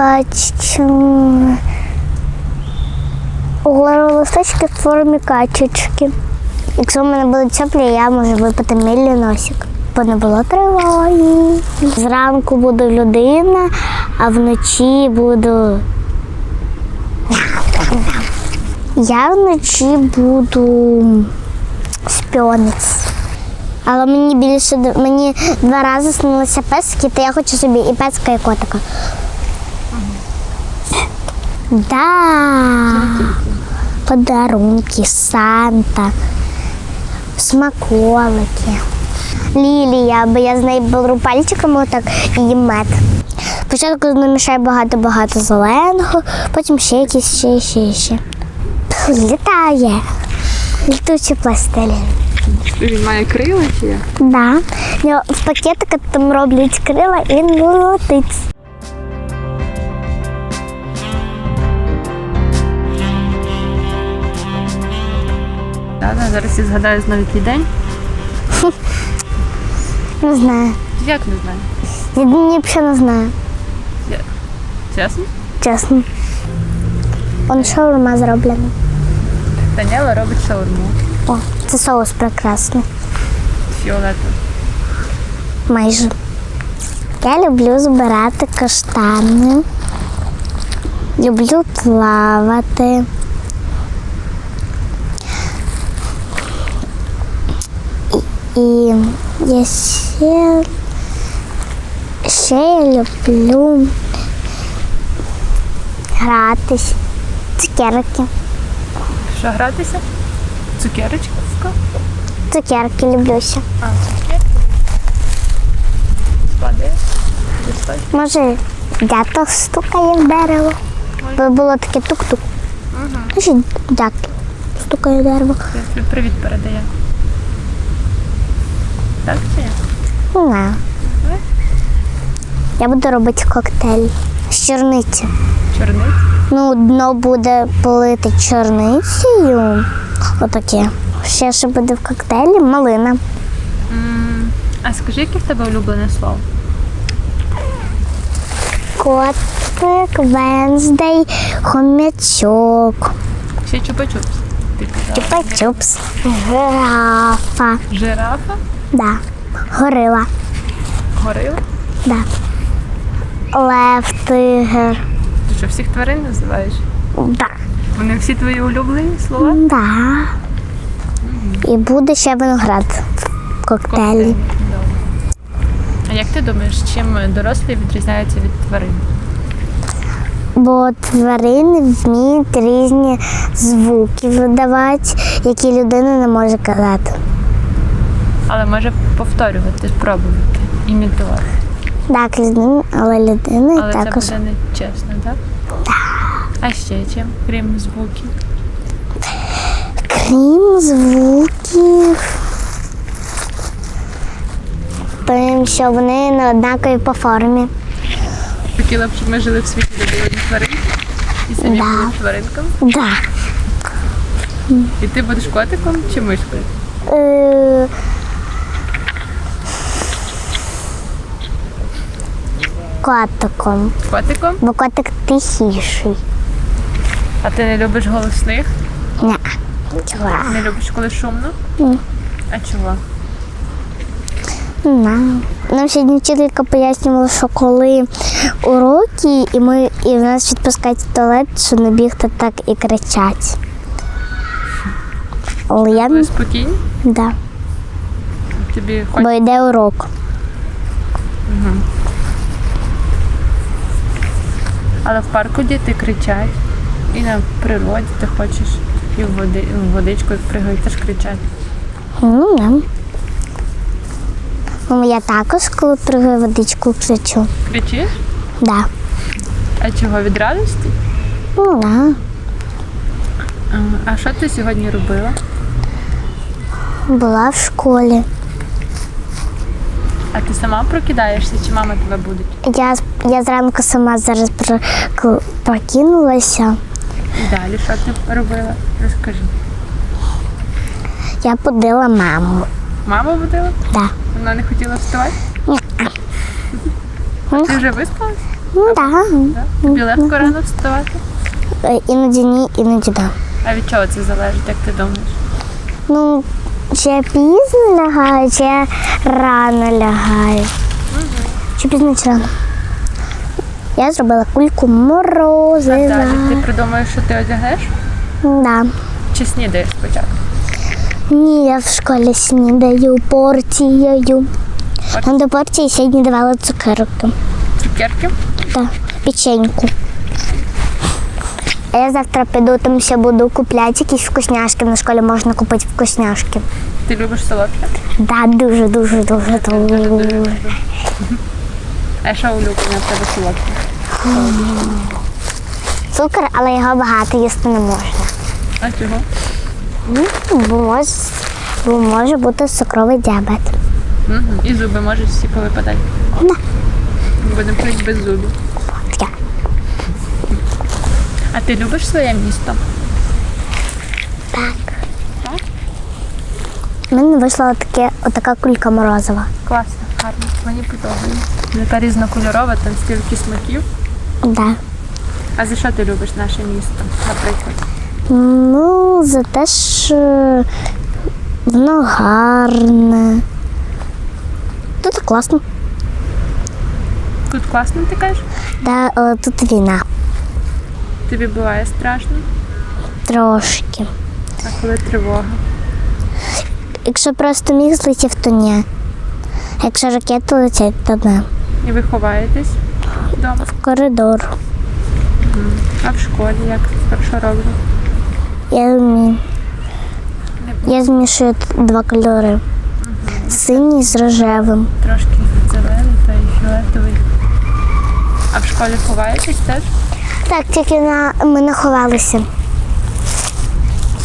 бачу гору листочки в формі качечки. Якщо в мене будуть соплі, я можу випити милі носик. Бо не було тривоги. Зранку буду людина, а вночі буду. Я вночі буду шпіонець. Але мені більше мені два рази снилися песики, то я хочу собі і песика, і котика. Да. Подарунки, Санта, смаколики. Лілія, бо я з нею беру пальчиками отак і їм мед. Спочатку намішаю багато-багато зеленого, потім ще якісь ще, ще, ще. Літає. Літучий пластилін. Він має крила чи як? Да. В нього пакетика там роблять крила і летить. Да, да, зараз я згадаю знову твій день. Не знаю. Як не знаю. Я ні, взагалі не знаю. Чесно? Чесно. Он шаурма зроблена. Таняла робить шаурму. О, це соус прекрасний. Фіолетовий. Майже. Я люблю збирати каштани. Люблю плавати. І, я ще, ще я люблю гратись. Цукерки. Що гратися? Цукерочка? Цукерки люблю ще. А, цукерки. Падає. Може, дятел стукає в дерево. Бо було таке тук-тук. Значить, дятел стукає в дерево. Привіт передає. Так чи ні? Не. Я буду робити коктейль з чорниці. Чорниць? Ну, дно буде полите чорницею. Отаке. Ще що буде в коктейлі малина. М, А скажи, яке в тебе улюблене слово? Котик, Венздей, хомячок, Ще чупа-чупс. Ти казала. чупа-чупс, графа, Жирафа? Да. горила, Горила? да. лев, тигр, Ти що, всіх тварин називаєш? да. Вони всі твої улюблені слова? Да. І буде ще виноград в коктейлі. А як ти думаєш, чим дорослі відрізняються від тварин? Бо тварини вміють різні звуки видавати, які людина не може казати. Але може повторювати, спробувати, імітувати. Так, людина, але людина Але також. це буде не чесно, так? А ще чим, крім звуків? Крім звуків. Тим, що вони не однакові по формі. Хотіла б, щоб ми жили в світі, де були одні тваринки і самі Да. були тваринками. Да. І ти будеш котиком чи мишкою? Е, Котиком. Котиком? Бо котик тихіший. А ти не любиш голосних? Ня. Чого? Не любиш, коли шумно? Ні. А чого? Не. Нам сьогодні вчителька пояснювала, що коли уроки, і ми і в нас відпускають в туалет, що не бігти так і кричать. Але я не спокійні? да. Тобі хоч бо йде урок. Але в парку діти кричать. І на природі ти хочеш, і в, води, в водичку пригають, теж кричать. Ну, я також, коли пригаю водичку, кричу. Кричиш? Да. А чого від радості? Ну, да. А що ти сьогодні робила? Була в школі. А ти сама прокидаєшся, чи мама тебе буде? Я, я зранку сама зараз про- прокинулася. І далі що ти робила? Розкажи. Я будила маму. Мама будила? Да. Вона не хотіла вставати? Ні. А ти вже виспалась? Ну так. Да? Тобі легко рано вставати? Е, Іноді ні, іноді да. А від чого це залежить, як ти думаєш? Ну, чи пізно лягаю, чи я рано лягаю. Чи пізно, чи рано. Я зробила кульку А морозива. далі ти придумаєш, що ти одягнеш? Да. Чи снідаєш спочатку? Ні, я в школі снідаю порцією. Нам до порції сьогодні давали цукерки. Цукерки? Так, печеньку. А я завтра піду, там ще буду купляти якісь вкусняшки. На школі можна купити вкусняшки. Ти любиш солодке? Да, дуже, дуже, дуже, дуже. А що улюблене в тебе солодке? Цукор, але його багато їсти не можна. А чого? Ну, Бо може, бо може бути цукровий діабет. Угу. І зуби можуть всі повипадати. Да. Будемо пити без зубів. А ти любиш своє місто? Так. У мене вийшла таке, отака кулька морозива. Класно, гарно. Мені подобається. Така різнокольорова, там стільки смаків. Да. А за що ти любиш наше місто, наприклад? Ну, за те, що воно гарне. Тут класно. Тут класно ти кажеш? Да, тут війна. Тобі буває страшно, Трошки. а коли тривога? Якщо просто міг злетів, то ні. А Якщо ракети летять, то не. І ви ховаєтесь вдома? В коридор. А в школі як що роблю? Я вмію. Я змішую т- два кольори. Синій з рожевим. Трошки зелений та й фіолетовий. А в школі ховаєтесь теж? Так, тільки на ми не ховалися.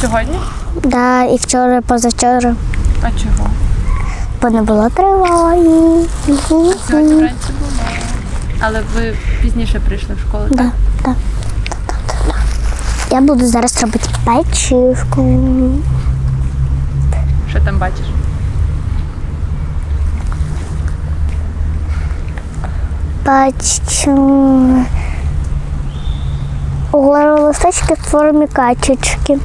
Сьогодні? Да, і вчора, позавчора, А чого? бо не було тривоги. Сьогодні вранці було. Але ви пізніше прийшли в школу, Да, так? да, да, да, да, да. Я буду зараз робити печивку. Що там бачиш? Бачу. Углові листочки в формі качечки.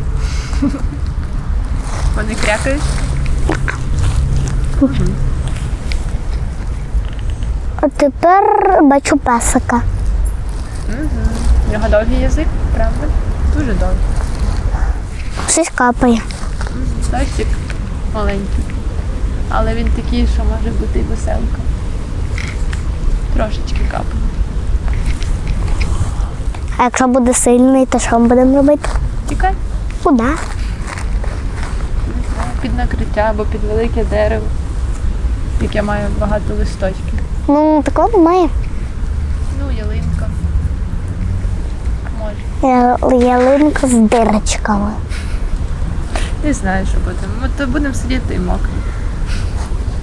Вони крякають? А тепер бачу песика. У нього довгий язик, правда? Дуже довгий. Щось капає. Дощик маленький. Але він такий, що може бути і веселка. Трошечки капає. А якщо буде сильний, то що ми будемо робити? Тікай. Куди? Під накриття або під велике дерево, яке має багато листочків. Ну, такого немає. Ну, ялинка. Може. Ялинка з дирочками. Не знаю, що будемо. Ми то будемо сидіти і мокнути.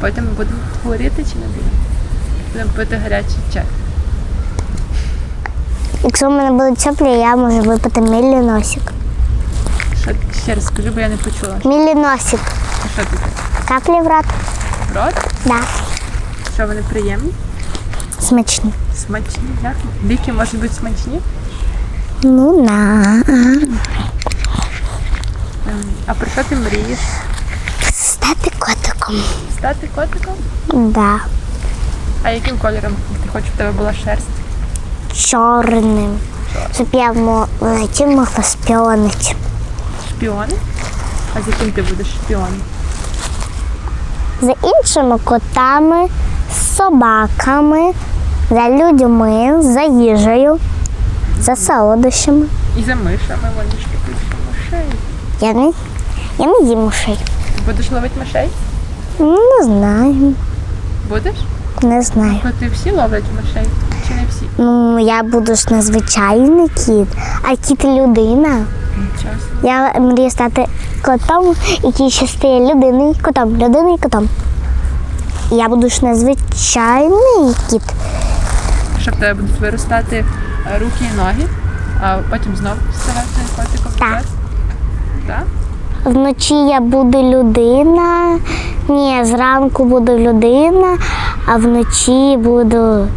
Потім ми будемо хворіти чи не будемо? Будемо пити гарячий чай. Якщо в мене будуть соплі, я можу випити міліносик. Що ще раз скажи, бо я не почула. Міліносик. А що таке? Каплі в рот? В Рот? Да. Що вони приємні? Смачні. Смачні? Як? Ліки можуть бути смачні? Ну на. Ем, А про що ти мрієш? Стати котиком. Стати котиком? Да. А яким кольором ти хочеш, щоб в тебе була шерсть? Чорним. Щоб я мо- вночі могла шпіонити. Шпіони? А з яким ти будеш шпіоном? За іншими котами, з собаками, за людьми, за їжею, за солодощами. І за мишами, вони ж такі мишей. Я не, я не їм. Ти будеш ловити мишей? Ну, Не знаю. Будеш? Не знаю. Коти всі ловлять мишей? Всі? Ну, я буду ж не звичайний кіт, а кіт людина. Я мрію стати котом, який ще стає людиною котом, людиною котом. Я буду ж не звичайний кіт. Щоб тебе будуть виростати руки і ноги, а потім знову ставати котиком. Так. Так? Вночі я буду людина. Ні, зранку буду людина, а вночі буду.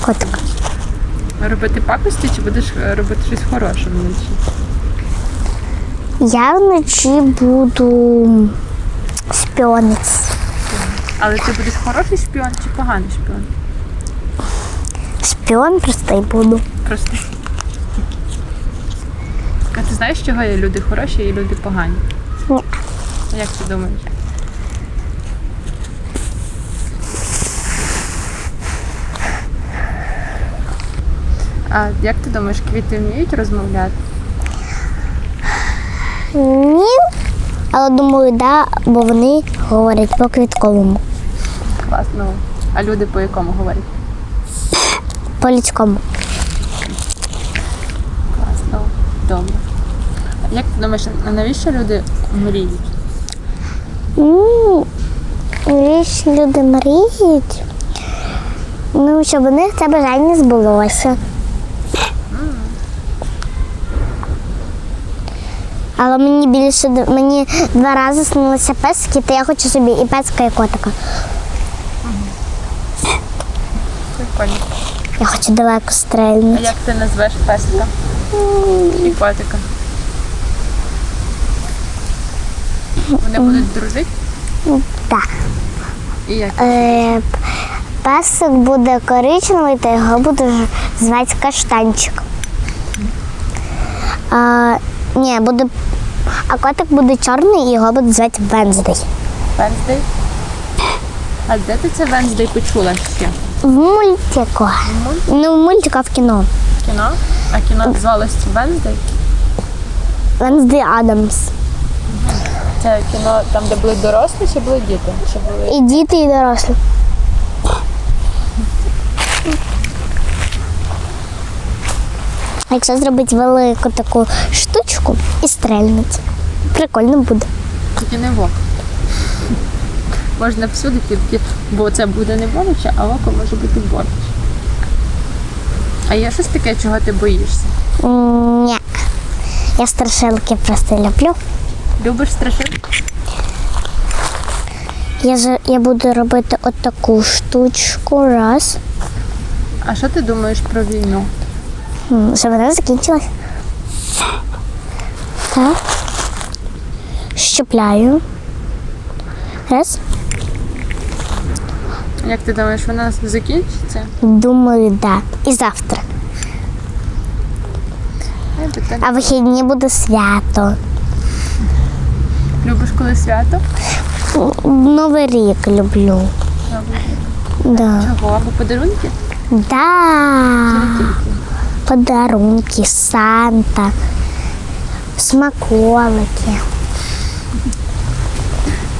Котик. Робити пакості чи будеш е, робити щось хороше вночі? Я вночі буду шпіонець. Але ти будеш хороший шпіон чи поганий шпіон? Шпіон просто й буду. Просто. А ти знаєш, чого є люди хороші і люди погані? Ні. Як ти думаєш? А як ти думаєш, квіти вміють розмовляти? Ні. Але думаю, да, бо вони говорять по квітковому, Класно. А люди по якому говорять? по людському. Класно. Добре. А Як ти думаєш, а навіщо люди мріють? Ну, річ люди мріють. Ну, щоб у них це бажання збулося. Але мені більше мені два рази снилися песики, то я хочу собі і песика, і котика. Прикольно. Я хочу далеко А як ти назвеш песика і котика? Вони будуть дружити? Так. І як? Е, песик буде коричневий, та його буду ж звати каштанчик. А, ні, буде, а котик буде чорний і його будуть звати Венздей. Венздей? А де ти це Венздей почула ще? В мультику. Не в мультику, а в кіно. Кіно? А кіно називалось Венздей? Венздей Адамс. Це кіно там, де були дорослі, чи були діти? Чи були... І діти, і дорослі. Якщо зробити велику таку штучку і стрельнути, прикольно буде. Тільки не в око. Можна всюди тільки, бо це буде не боляче, а око може бути боляче. А є щось таке, чого ти боїшся? Ні. Я страшилки просто люблю. Любиш страшилки? Я, ж- я буду робити отаку штучку раз, А що ти думаєш про війну? Щоб вона закінчилась. Так. Щепляю. Раз. Як ти думаєш, вона закінчиться? Думаю, да. І завтра. А вихідні буде свято. Любиш коли свято? Новий рік люблю. Новий Да. Чого? Або подарунки? Да. Подарунки, Санта, смаколики.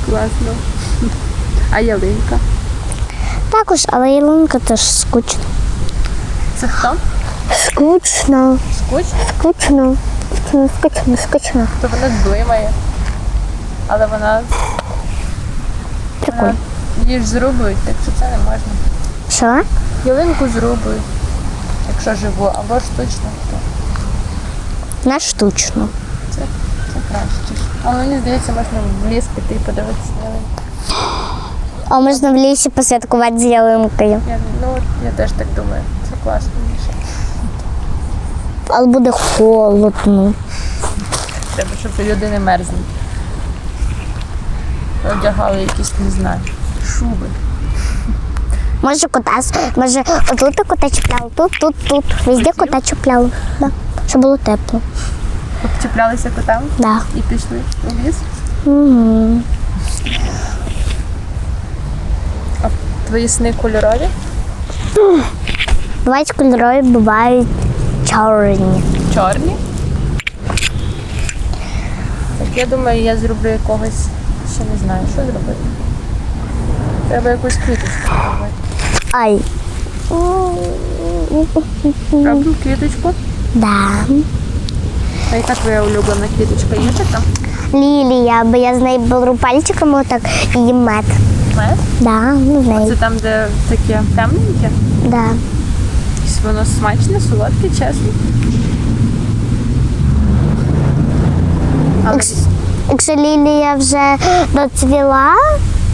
Класно. А ялинка? Також, але ялинка теж скучно. Це хто? Скучно, Скуч? скучно, скучно, скучно, скучно. То вона блимає. Але вона, Прикольно. її ж зрубують, так що це не можна. Що? Ялинку зрубують, якщо живу, або штучно, то На штучно. це, це краще. Але мені здається, можна в ліс піти і подивитися на ялинку. А можна в лісі посвяткувати з ялинкою. Я, ну, я теж так думаю. Це класно. Але буде холодно. Треба, щоб люди не мерзли. Одягали якісь, не знаю, шуби. Може кота, може отут кота чіпляли, тут, тут, тут. Везде кота чіпляли. Да. Щоб було тепло. Обчіплялися котами Да. і пішли у ліс. Угу. А твої сни кольорові? Бувають кольорові, бувають чорні. Чорні. Так я думаю, я зроблю якогось, ще не знаю, що зробити. Треба якусь квіточку зробити. Ай. Роблю квіточку. Да. А яка твоя улюблена квіточка? Є така? Лілія, бо я з нею беру пальчиками отак і їм мед. Мед? Да, ну, з Це там, де таке темненьке? Да. Якесь Воно смачне, солодке, чесно. Але якщо лілія вже доцвіла,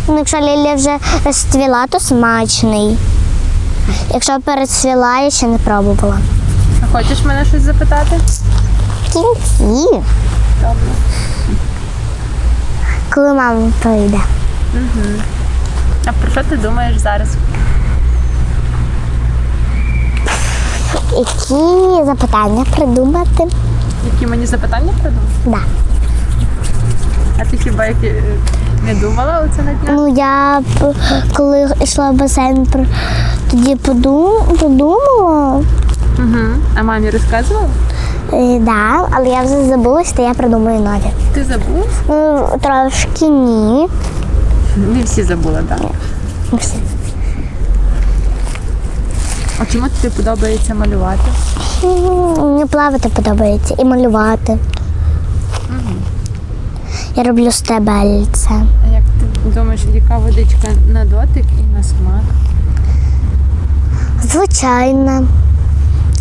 ну, якщо лілія вже розцвіла, то смачний. Якщо перецвіла, я ще не пробувала. А хочеш мене щось запитати? В кінці, Добре. коли мама прийде. А про що ти думаєш зараз? Які запитання придумати? Які мені запитання придумав? Да. А ти хіба які е, не думала оце на днях? Ну я коли йшла в басейн, тоді подумала. Угу. А мамі розказувала? Е, да, але я вже забулась, то я придумаю нові. Ти забула? Ну, трошки ні. Не всі забула, так. Ну, все. А чому тобі подобається малювати? Мені плавати подобається і малювати. Я роблю стебельце. А як ти думаєш, яка водичка на дотик і на смак? Звичайно.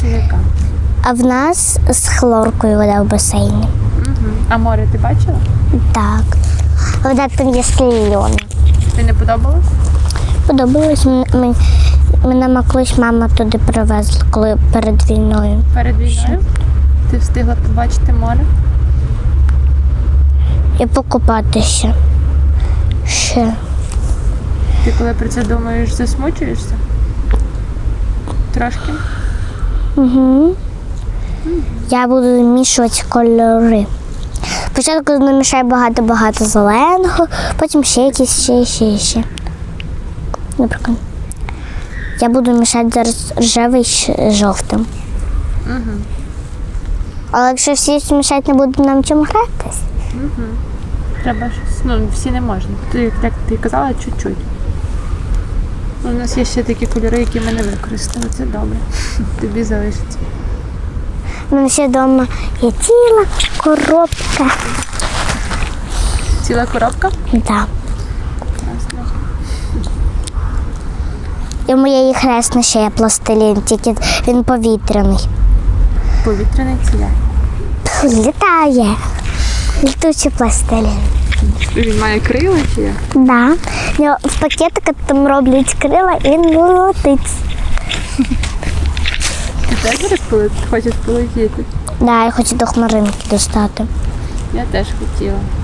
Чи яка? А в нас з хлоркою вода в басейні. Угу. А море ти бачила? Так. Вода там є склейона. Тобі не подобалось? Подобалось мені- Мене колись мама туди привезла, коли перед війною. Перед війною? Ти встигла побачити море? І покупатися. Ще. Ти коли про це думаєш, засмучуєшся? Трошки? Угу. Я буду змішувати кольори. Спочатку намішаю багато-багато зеленого, потім ще якісь ще, ще, ще. Наприклад. Я буду мішати зараз рожевий з жовтим. Угу. Але якщо всі змішати не будуть нам чим гратись. Треба щось. Ну, всі не можна. Ти, як ти казала, чуть-чуть. Ну, У нас є ще такі кольори, які ми не використали. Це добре. Тобі залишиться. У мене ще вдома є ціла коробка. Ціла коробка? Да. Ясно. І в моєї хресна ще є пластилін, тільки він повітряний. Повітряний ціля. Літає. Літучий пластилін. Він має крила чи як? Да. В нього В пакетика там роблять крила і він летить. Ти теж хочеш полетіти? Да, я хочу до хмаринки достати. Я теж хотіла.